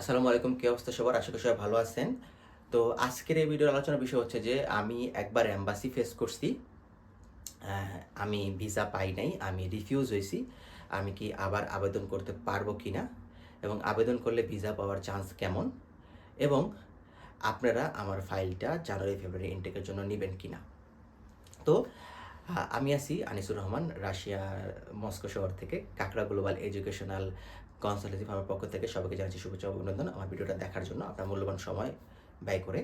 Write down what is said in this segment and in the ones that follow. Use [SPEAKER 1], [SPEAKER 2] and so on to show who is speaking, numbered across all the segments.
[SPEAKER 1] আসসালামু আলাইকুম, কি অবস্থা সবার? আশা করি সবাই ভালো আছেন। তো আজকের এই ভিডিওর আলোচনার বিষয় হচ্ছে যে, আমি একবার অ্যাম্বাসি ফেস করছি। আমি ভিসা পাই নাই, আমি রিফিউজ হয়েছি। আমি কি আবার আবেদন করতে পারব কি না এবং আবেদন করলে ভিসা পাওয়ার চান্স কেমন? এবং আপনারা আমার ফাইলটা জানুয়ারি, ফেব্রুয়ারি ইনটেকের জন্য নেবেন কি না তো আমি আছি আনিসুর রহমান রাশিয়ার মস্কো শহর থেকে, কাকড়া গ্লোবাল এডুকেশনাল কনসালটেন্সি ফার্মের পক্ষ থেকে সবাইকে জানাচ্ছি শুভেচ্ছা অভিনন্দন আমার ভিডিওটা দেখার জন্য, আপনার মূল্যবান সময় ব্যয় করে।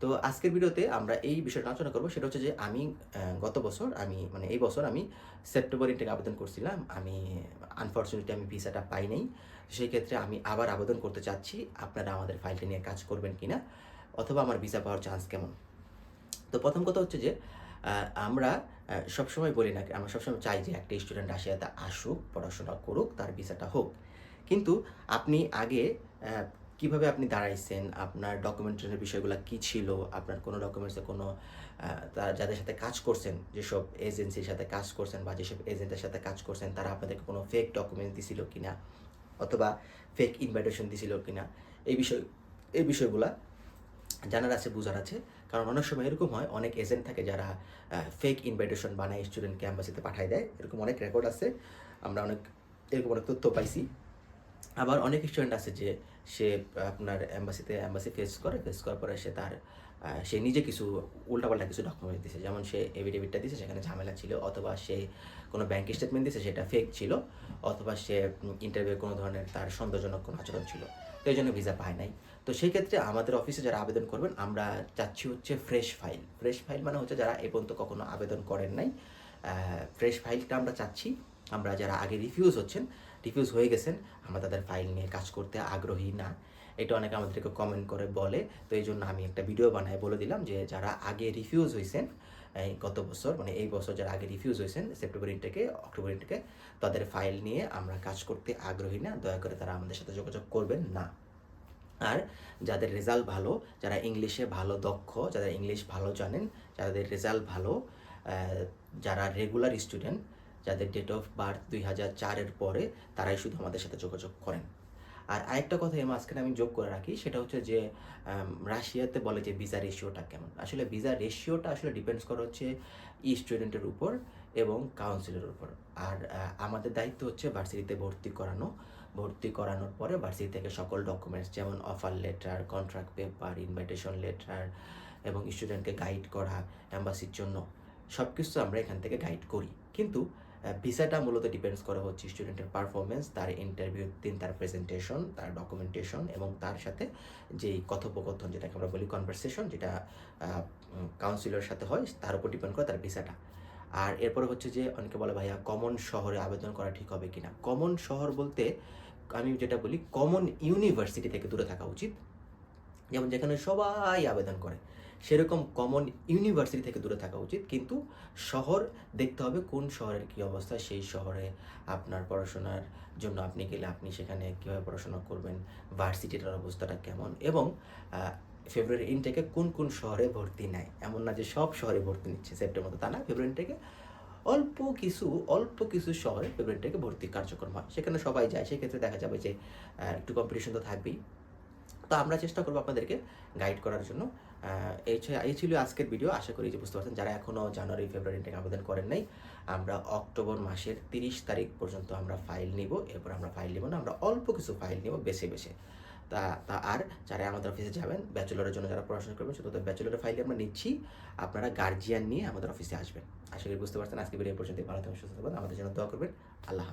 [SPEAKER 1] তো আজকের ভিডিওতে আমরা এই বিষয়টা আলোচনা করব, সেটা হচ্ছে যে আমি গত বছর আমি মানে এই বছর আমি সেপ্টেম্বর ইনটেক আবেদন করছিলাম, আমি আনফর্চুনেটলি আমি ভিসাটা পাই নাই, সেই ক্ষেত্রে আমি আবার আবেদন করতে চাচ্ছি, আপনারা আমাদের ফাইলটা নিয়ে কাজ করবেন কিনা, অথবা আমার ভিসা পাওয়ার চান্স কেমন? তো প্রথম কথা হচ্ছে যে আমরা সবসময় বলি না, আমরা সবসময় চাই যে একটা স্টুডেন্ট রাশিয়াতে আসুক, পড়াশোনা করুক, তার ভিসাটা হোক। কিন্তু আপনি আগে কীভাবে আপনি দাঁড়াইছেন, আপনার ডকুমেন্টের বিষয়গুলো কি ছিল, আপনার কোনো ডকুমেন্টসে কোনো তারা যাদের সাথে কাজ করছেন, যেসব এজেন্সির সাথে কাজ করছেন বা যেসব এজেন্টের সাথে কাজ করছেন, তারা আপনাদেরকে কোনো ফেক ডকুমেন্ট দিছিল কিনা, অথবা ফেক ইনভাইটেশন দিছিল কিনা, এই বিষয়, এই বিষয়গুলা জানার আছে, বোঝার আছে। কারণ অনেক সময় এরকম হয়, অনেক এজেন্ট থাকে যারা ফেক ইনভাইটেশন বানায় স্টুডেন্টকে অ্যাম্বাসিতে পাঠায় দেয়। এরকম অনেক রেকর্ড আছে, আমরা অনেক, এরকম অনেক তথ্য পাইছি। আবার অনেক স্টুডেন্ট আছে যে, সে আপনার অ্যাম্বাসিতে অ্যাম্বাসি ফেস করে ফেস করার পরে সে তার সে নিজে কিছু উল্টাপাল্টা কিছু ডকুমেন্ট দিছে। যেমন সে এভিডেভিটটা দিছে, সেখানে ঝামেলা ছিল, অথবা সে কোনো ব্যাংক স্টেটমেন্ট দিছে, সেটা ফেক ছিল, অথবা সে ইন্টারভিউ কোনো ধরনের তার সন্দেহজনক কোনো আচরণ ছিল। তো এই জন্য ভিসা পায় নাই। তো সেই ক্ষেত্রে আমাদের অফিসে যারা আবেদন করবেন, আমরা চাচ্ছি হচ্ছে ফ্রেশ ফাইল ফ্রেশ ফাইল মানে হচ্ছে যারা এ পর্যন্ত কখনো আবেদন করেন নাই। ফ্রেশ ফাইলটা আমরা চাচ্ছি। আমরা যারা আগে রিফিউজ হচ্ছেন রিফিউজ হয়ে গেছেন, আমরা তাদের ফাইল নিয়ে কাজ করতে আগ্রহী না। এটা অনেকে আমাদেরকে কমেন্ট করে বলে, তো এই জন্য আমি একটা ভিডিও বানায় বলে দিলাম যে যারা আগে রিফিউজ হয়েছেন এই গত বছর মানে এই বছর যারা আগে রিফিউজ হয়েছেন সেপ্টেম্বর ইনটেকে অক্টোবর ইনটেকে তাদের ফাইল নিয়ে আমরা কাজ করতে আগ্রহী না, দয়া করে তারা আমাদের সাথে যোগাযোগ করবেন না। আর যাদের রেজাল্ট ভালো, যারা ইংলিশে ভালো দক্ষ, যারা ইংলিশ ভালো জানেন, যাদের রেজাল্ট ভালো যারা রেগুলার স্টুডেন্ট যাদের ডেট অফ বার্থ দুই হাজার চারের পরে তারাই শুধু আমাদের সাথে যোগাযোগ করেন। আর আরেকটা কথা এর মাঝখানে আমি যোগ করে রাখি, সেটা হচ্ছে যে রাশিয়াতে বলে যে ভিসা রেশিওটা কেমন। আসলে ভিসা রেশিওটা আসলে ডিপেন্ডস করে হচ্ছে ই স্টুডেন্টের উপর এবং কাউন্সিলের উপর। আর আমাদের দায়িত্ব হচ্ছে ভার্সিটিতে ভর্তি করানো। ভর্তি করানোর পরে ভার্সিটি থেকে সকল ডকুমেন্টস যেমন offer letter contract paper invitation letter এবং স্টুডেন্টকে গাইড করা অ্যাম্বাসির জন্য সব কিছু আমরা এখান থেকে গাইড করি। কিন্তু ভিসাটা মূলত ডিপেন্ডস করা হচ্ছে স্টুডেন্টের পারফরমেন্স তার ইন্টারভিউ দিন, তার প্রেজেন্টেশন তার ডকুমেন্টেশন এবং তার সাথে যেই কথোপকথন যেটাকে আমরা বলি কনভারসেশন যেটা কাউন্সিলরের সাথে হয়, তার উপর ডিপেন্ড করে তার ভিসাটা আর এরপরে হচ্ছে যে অনেকে বলে, ভাইয়া কমন শহরে আবেদন করা ঠিক হবে কিনা? কমন শহর বলতে আমি যেটা বলি কমন ইউনিভার্সিটি থেকে দূরে থাকা উচিত। যেমন যেখানে সবাই আবেদন করে। সেরকম কমন ইউনিভার্সিটি থেকে দূরে থাকা উচিত। কিন্তু শহর দেখতে হবে কোন শহরের কী অবস্থা, সেই শহরে আপনার পড়াশোনার জন্য আপনি গেলে আপনি সেখানে কীভাবে পড়াশোনা করবেন ভার্সিটিটার অবস্থাটা কেমন এবং ফেব্রুয়ারি ইনটেকে কোন কোন শহরে ভর্তি নেয় এমন না যে সব শহরে ভর্তি নিচ্ছে, সেপ্টেম্বর তা না ফেব্রুয়ারি ইনটেকে অল্প কিছু অল্প কিছু শহরে ফেব্রুয়ারি ইনটেকে ভর্তি কার্যক্রম হয়। সেখানে সবাই যায়, সেক্ষেত্রে দেখা যাবে যে একটু কম্পিটিশন তো থাকবেই। তো আমরা চেষ্টা করব আপনাদেরকে গাইড করার জন্য। এই ছিল- আজকের ভিডিও আশা করি যে বুঝতে পারছেন, যারা এখনও জানুয়ারি, ফেব্রুয়ারি থেকে আবেদন করেন নাই আমরা অক্টোবর মাসের তিরিশ তারিখ পর্যন্ত আমরা ফাইল নিব, এরপর আমরা ফাইল নিব না, আমরা অল্প কিছু ফাইল নিব বেছে বেছে। তা তা আর যারা আমাদের অফিসে যাবেন ব্যাচেলরের জন্য যারা পড়াশোনা করবেন শুধু ব্যাচেলরের ফাইল আমরা নিচ্ছি, আপনারা গার্জিয়ান নিয়ে আমাদের অফিসে আসবেন। আশা করি বুঝতে পারছেন আজকে ভিডিও পর্যন্ত ভালো থাকবেন সুস্থ থাকবেন আমাদের জন্য দোয়া করবেন। আল্লাহ